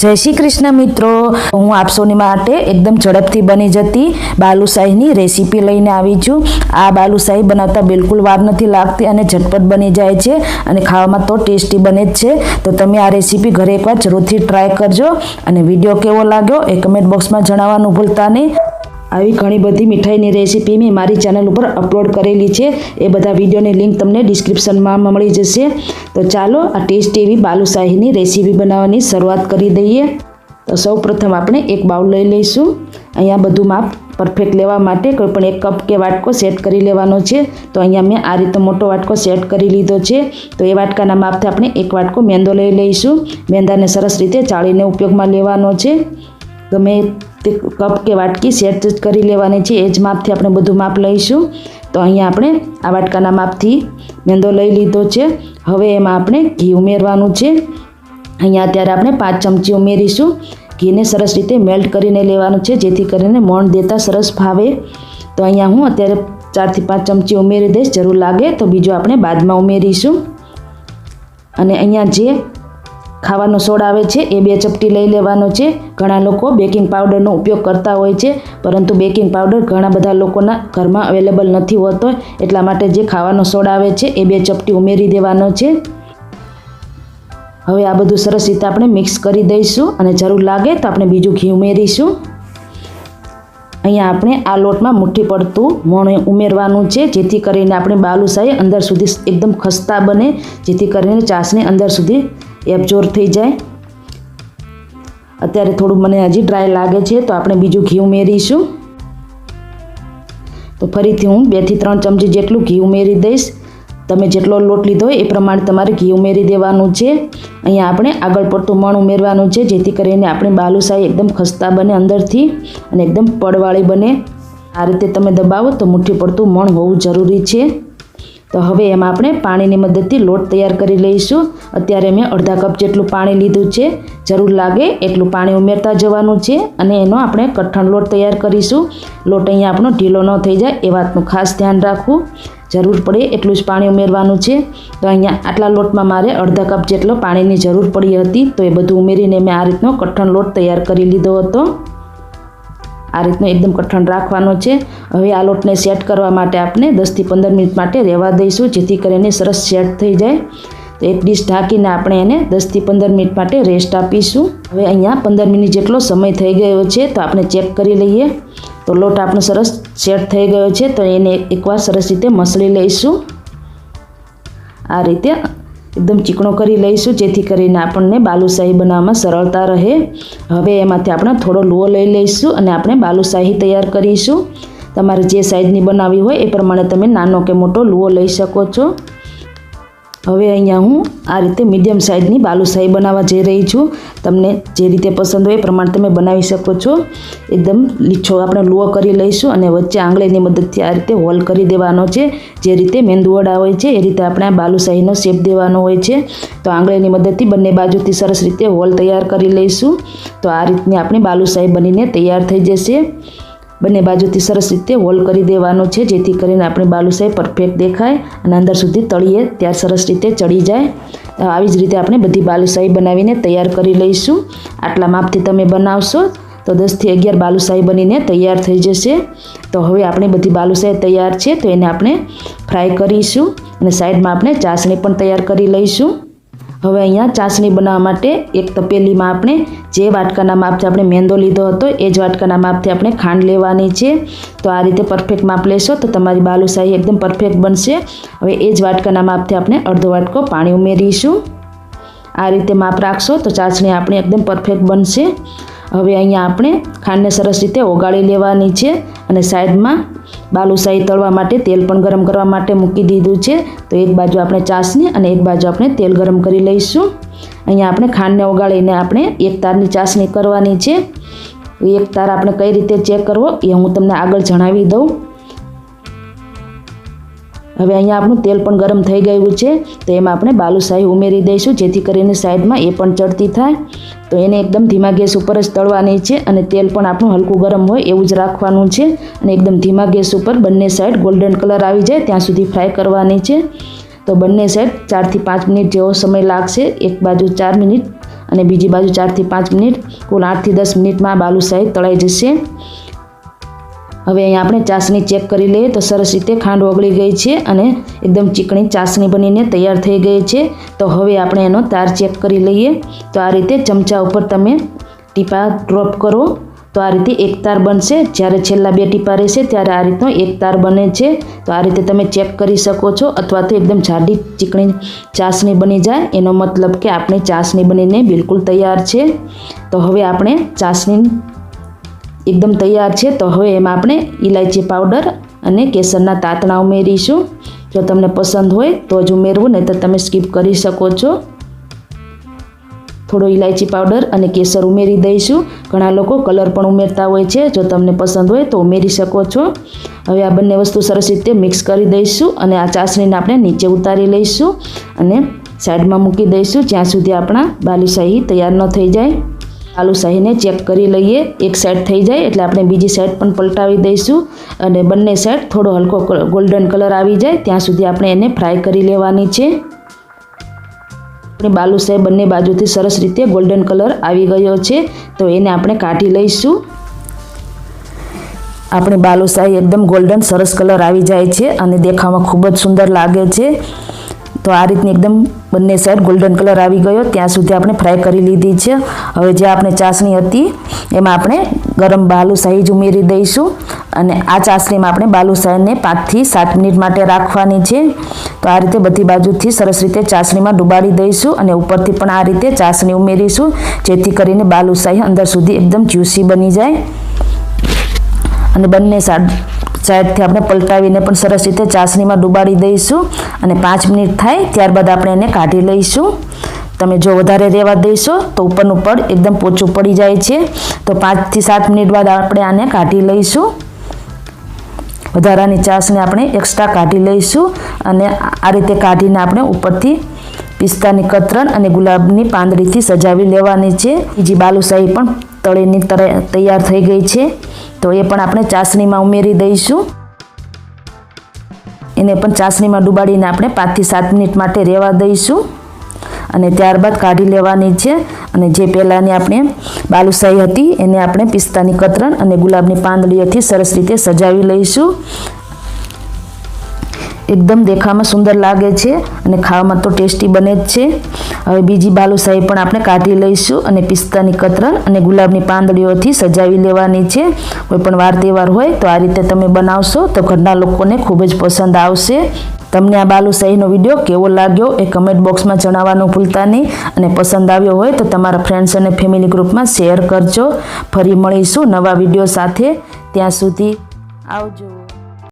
જય શ્રી કૃષ્ણ મિત્રો. હું આપ માટે એકદમ ઝડપથી બની જતી બાલુશાહીની રેસીપી લઈને આવી છું. આ બાલુશાહી બનાવતા બિલકુલ વાર નથી લાગતી અને ઝટપટ બની જાય છે અને ખાવામાં તો ટેસ્ટી બને જ છે. તો તમે આ રેસીપી ઘરે એકવાર જરૂરથી ટ્રાય કરજો અને વીડિયો કેવો લાગ્યો એ કમેન્ટ બોક્સમાં જણાવવાનું ભૂલતા નહીં. આવી ઘણી બધી મીઠાઈની રેસીપી મેં મારી ચેનલ ઉપર અપલોડ કરેલી છે. એ બધા વિડીયોની લિંક તમને ડિસ્ક્રિપ્શનમાં મળી જશે. તો ચાલો આ ટેસ્ટી એવી બાલુશાહીની રેસીપી બનાવવાની શરૂઆત કરી દઈએ. તો સૌ આપણે એક બાઉલ લઈ લઈશું. અહીંયા બધું માપ પરફેક્ટ લેવા માટે કોઈ પણ એક કપ કે વાટકો સેટ કરી લેવાનો છે. તો અહીંયા મેં આ રીતે મોટો વાટકો સેટ કરી લીધો છે. તો એ વાટકાના માપથી આપણે એક વાટકો મેંદો લઈ લઈશું. મેંદાને સરસ રીતે ચાળીને ઉપયોગમાં લેવાનો છે. ગમે તે કપ કે વાટકી સેટ કરી લેવાની છે. એ જ માપથી આપણે બધું માપ લઈશું. તો અહીંયા આપણે આ વાટકાના માપથી મેંદો લઈ લીધો છે. હવે એમાં આપણે ઘી ઉમેરવાનું છે. અહીંયા અત્યારે આપણે પાંચ ચમચી ઉમેરીશું. ઘીને સરસ રીતે મેલ્ટ કરીને લેવાનું છે, જેથી કરીને મોણ દેતા સરસ ભાવે તો અહીંયા હું અત્યારે ચારથી પાંચ ચમચી ઉમેરી દઈશ. જરૂર લાગે તો બીજું આપણે બાદમાં ઉમેરીશું. અને અહીંયા જે ખાવાનો સોડ આવે છે, એ બે ચપટી લઈ લેવાનો છે. ઘણા લોકો બેકિંગ પાવડરનો ઉપયોગ કરતા હોય છે, પરંતુ બેકિંગ પાવડર ઘણા બધા લોકોના ઘરમાં અવેલેબલ નથી હોતો, એટલા માટે જે ખાવાનો સોડ આવે છે, એ બે ચપટી ઉમેરી દેવાનો છે. હવે આ બધું સરસ રીતે આપણે મિક્સ કરી દઈશું અને જરૂર લાગે તો આપણે બીજું ઘી ઉમેરીશું. અહીંયા આપણે આ લોટમાં મુઠ્ઠી પડતું મોણ ઉમેરવાનું છે, જેથી કરીને આપણે બાલુશાહી અંદર સુધી એકદમ ખસ્તા બને, જેથી કરીને ચાસણી અંદર સુધી એબ્ઝોર્બ થઈ જાય. અત્યારે થોડું મને હજી ડ્રાય લાગે છે, તો આપણે બીજું ઘી ઉમેરીશું. તો ફરીથી હું બેથી ત્રણ ચમચી જેટલું ઘી ઉમેરી દઈશ. તમે જેટલો લોટ લીધો એ પ્રમાણે તમારે ઘી ઉમેરી દેવાનું છે. અહીંયા આપણે આગળ પડતું મણ ઉમેરવાનું છે, જેથી કરીને આપણી બાલુશાહી એકદમ ખસ્તા બને અંદરથી અને એકદમ પડવાળી બને. આ રીતે તમે દબાવો તો મુઠ્ઠી પડતું મણ હોવું જરૂરી છે. તો હવે એમાં આપણે પાણીની મદદથી લોટ તૈયાર કરી લઈશું. અત્યારે મેં અડધા કપ જેટલું પાણી લીધું છે. જરૂર લાગે એટલું પાણી ઉમેરતા જવાનું છે અને એનો આપણે કઠણ લોટ તૈયાર કરીશું. લોટ અહીંયા આપણો ઢીલો ન થઈ જાય એ વાતનું ખાસ ધ્યાન રાખવું. જરૂર પડે એટલું જ પાણી ઉમેરવાનું છે. તો અહીંયા આટલા લોટમાં મારે અડધા કપ જેટલો પાણીની જરૂર પડી હતી. તો એ બધું ઉમેરીને મેં આ રીતનો કઠણ લોટ તૈયાર કરી લીધો હતો. આ રીતનો એકદમ કઠણ રાખવાનો છે. હવે આ લોટને સેટ કરવા માટે આપણે દસથી પંદર મિનિટ માટે રહેવા દઈશું, જેથી કરીને સરસ સેટ થઈ જાય. તો એક ડીશ ઢાંકીને આપણે એને દસથી પંદર મિનિટ માટે રેસ્ટ આપીશું. હવે અહીંયા પંદર મિનિટ જેટલો સમય થઈ ગયો છે, તો આપણે ચેક કરી લઈએ. તો લોટ આપણો સરસ સેટ થઈ ગયો છે, તો એને એકવાર સરસ રીતે મસળી લઈશું. આ રીતે એકદમ ચીકણો કરી લઈશું, જેથી કરીને આપણને બાલુશાહી બનાવવામાં સરળતા રહે. હવે એમાંથી આપણે થોડો લોહો લઈ લઈશું અને આપણે બાલુશાહી તૈયાર કરીશું. તમારે જે સાઈઝની બનાવવી હોય એ પ્રમાણે તમે નાનો કે મોટો લુઓ લઈ શકો છો. હવે અહીંયા હું આ રીતે મીડિયમ સાઇઝની બાલુશાહી બનાવવા જઈ રહી છું. તમને જે રીતે પસંદ હોય એ પ્રમાણે તમે બનાવી શકો છો. એકદમ લીછો આપણે લુઓ કરી લઈશું અને વચ્ચે આંગળીની મદદથી આ રીતે હોલ કરી દેવાનો છે. જે રીતે મેંદુવડા હોય છે એ રીતે આપણે આ બાલુશાહીનો શેપ દેવાનો હોય છે. તો આંગળીની મદદથી બંને બાજુથી સરસ રીતે હોલ તૈયાર કરી લઈશું. તો આ રીતની આપણી બાલુશાહી બનીને તૈયાર થઈ જશે. બંને બાજુથી સરસ રીતે હોલ કરી દેવાનો છે, જેથી કરીને આપણી બાલુશાહી પરફેક્ટ દેખાય અને અંદર સુધી તળીએ ત્યાં સરસ રીતે ચડી જાય. આવી જ રીતે આપણે બધી બાલુશાહી બનાવીને તૈયાર કરી લઈશું. આટલા માપથી તમે બનાવશો, તો દસથી અગિયાર બાલુશાહી બનીને તૈયાર થઈ જશે. તો હવે આપણી બધી બાલુસાઈ તૈયાર છે, તો એને આપણે ફ્રાય કરીશું અને સાઈડમાં આપણે ચાસણી પણ તૈયાર કરી લઈશું. હવે અહીંયા ચાસણી બનાવવા માટે એક તપેલીમાં આપણે જે વાટકાના માપથી આપણે મેંદો લીધો હતો, એ જ વાટકાના માપથી આપણે ખાંડ લેવાની છે. તો આ રીતે પરફેક્ટ માપ લેશો તો તમારી બાલુશાહી એકદમ પરફેક્ટ બનશે. હવે એ જ વાટકાના માપથી આપણે અડધો વાટકો પાણી ઉમેરીશું. આ રીતે માપ રાખશો તો ચાસણી આપણી એકદમ પરફેક્ટ બનશે. હવે અહીંયા આપણે ખાંડને સરસ રીતે ઓગાળી લેવાની છે અને સાઈડમાં બાલુશાહી તળવા માટે તેલ પણ ગરમ કરવા માટે મૂકી દીધું છે. તો એક બાજુ આપણે ચાસણી અને એક બાજુ આપણે તેલ ગરમ કરી લઈશું. અહીંયા આપણે ખાંડને ઓગાળીને આપણે એક તારની ચાસણી કરવાની છે. એક તાર આપણે કઈ રીતે ચેક કરવો એ હું તમને આગળ જણાવી દઉં. હવે અહીંયા આપણું તેલ પણ ગરમ થઈ ગયું છે, તો એમાં આપણે બાલુશાહી ઉમેરી દઈશું, જેથી કરીને સાઈડમાં એ પણ ચડતી થાય. તો એને એકદમ ધીમા ગેસ ઉપર જ તળવાની છે અને તેલ પણ આપણું હલકું ગરમ હોય એવું જ રાખવાનું છે. અને એકદમ ધીમા ગેસ ઉપર બંને સાઈડ ગોલ્ડન કલર આવી જાય, ત્યાં સુધી ફ્રાય કરવાની છે. તો બંને સાઈડ ચારથી પાંચ મિનિટ જેવો સમય લાગશે, એક બાજુ ચાર મિનિટ અને બીજી બાજુ ચારથી પાંચ મિનિટ. કુલ આઠથી દસ મિનિટમાં બાલુશાહી તળાઈ જશે. હવે અહીંયા આપણે ચાસણી ચેક કરી લઈએ તો સરસ રીતે ખાંડ ઓગળી ગઈ છે અને એકદમ ચીકણી ચાસણી બનીને તૈયાર થઈ ગઈ છે. તો હવે આપણે એનો તાર ચેક કરી લઈએ. તો આ રીતે ચમચા ઉપર તમે ટીપા ડ્રોપ કરો. તો આ રીતે એક તાર બનશે. જ્યારે છેલ્લા બે ટીપા રહેશે ત્યારે આ રીતનો એક તાર બને છે. તો આ રીતે તમે ચેક કરી શકો છો અથવા તો એકદમ જાડી ચીકણી ચાસણી બની જાય. એનો મતલબ કે આપણી ચાસણી બનીને બિલકુલ તૈયાર છે. તો હવે આપણે ચાસણી એકદમ તૈયાર છે. તો હવે એમાં આપણે ઇલાયચી પાવડર અને કેસરના તાતણા ઉમેરીશું. જો તમને પસંદ હોય તો જ ઉમેરવું નહીં તો તમે સ્કીપ કરી શકો છો. થોડો ઇલાયચી પાવડર અને કેસર ઉમેરી દઈશું. ઘણા લોકો કલર પણ ઉમેરતા હોય છે. જો તમને પસંદ હોય તો ઉમેરી શકો છો. હવે આ બંને વસ્તુ સરસ રીતે મિક્સ કરી દઈશું અને આ ચાસણીને આપણે નીચે ઉતારી લઈશું અને સાઈડમાં મૂકી દઈશું, જ્યાં સુધી આપણા બાલુશાહી તૈયાર ન થઈ જાય. આલુશાહીને ચેક કરી લઈએ. એક સાઈડ થઈ જાય એટલે આપણે બીજી સાઈડ પણ પલટાવી દઈશું. અને બંને સાઈડ થોડો હલકો ગોલ્ડન કલર આવી જાય. ત્યાં સુધી આપણે એને ફ્રાય કરી લેવાની છે. આપણે બાલુશાહી બંને બાજુથી સરસ રીતે ગોલ્ડન કલર આવી ગયો છે. તો એને આપણે કાઢી લઈશું. આપણી બાલુશાહી એકદમ ગોલ્ડન સરસ કલર આવી જાય છે અને દેખાવામાં ખૂબ જ સુંદર લાગે છે. તો આ રીતની એકદમ બંને સાઈડ ગોલ્ડન કલર આવી ગયો. ત્યાં સુધી આપણે ફ્રાય કરી લીધી છે. હવે જે આપણે ચાસણી હતી, એમાં આપણે ગરમ બાલુશાહી જ ઉમેરી દઈશું અને આ ચાસણીમાં આપણે બાલુશાહીને પાંચથી સાત મિનિટ માટે રાખવાની છે. તો આ રીતે બધી બાજુથી સરસ રીતે ચાસણીમાં ડુબાડી દઈશું અને ઉપરથી પણ આ રીતે ચાસણી ઉમેરીશું, જેથી કરીને બાલુશાહી અંદર સુધી એકદમ જ્યુસી બની જાય. અને બંને સાઈડથી આપણે પલટાવીને પણ સરસ રીતે ચાસણીમાં ડુબાડી દઈશું અને પાંચ મિનિટ થાય ત્યારબાદ આપણે એને કાઢી લઈશું. તમે જો વધારે રહેવા દઈશો તો ઉપરનું પડ એકદમ પોચું પડી જાય છે. તો પાંચથી સાત મિનિટ બાદ આપણે આને કાઢી લઈશું. વધારાની ચાસને આપણે એક્સ્ટ્રા કાઢી લઈશું અને આ રીતે કાઢીને આપણે ઉપરથી પિસ્તાની કતરણ અને ગુલાબની પાંદડીથી સજાવી લેવાની છે. બીજી બાલુશાહી પણ તળીની તૈયાર થઈ ગઈ છે. તો એ પણ આપણે ચાસણીમાં ઉમેરી દઈશું. એને પણ ચાસણીમાં ડુબાડીને આપણે પાંચથી સાત મિનિટ માટે રહેવા દઈશું. અને ત્યારબાદ કાઢી લેવાની છે. અને જે પહેલાંની આપણે બાલુશાહી હતી, એને આપણે પિસ્તાની કતરણ અને ગુલાબની પાંદડીઓથી સરસ રીતે સજાવી લઈશું. એકદમ દેખામાં સુંદર લાગે છે અને ખાવામાં તો ટેસ્ટી બને જ છે. હવે બીજી બાલુશાહી પણ આપણે કાઢી લઈશું અને પિસ્તાની કતરન અને ગુલાબની પાંદડીઓથી સજાવી લેવાની છે. કોઈ પણ વાર તહેવાર હોય તો આ રીતે તમે બનાવશો તો ઘરના લોકોને ખૂબ જ પસંદ આવશે. તમને આ બાલુશાહીનો વીડિયો કેવો લાગ્યો એ કમેન્ટ બોક્સમાં જણાવવાનું ભૂલતા નહીં. અને પસંદ આવ્યો હોય તો તમારા ફ્રેન્ડ્સ અને ફેમિલી ગ્રુપમાં શેર કરજો. ફરી મળીશું નવા વીડિયો સાથે. ત્યાં સુધી આવજો.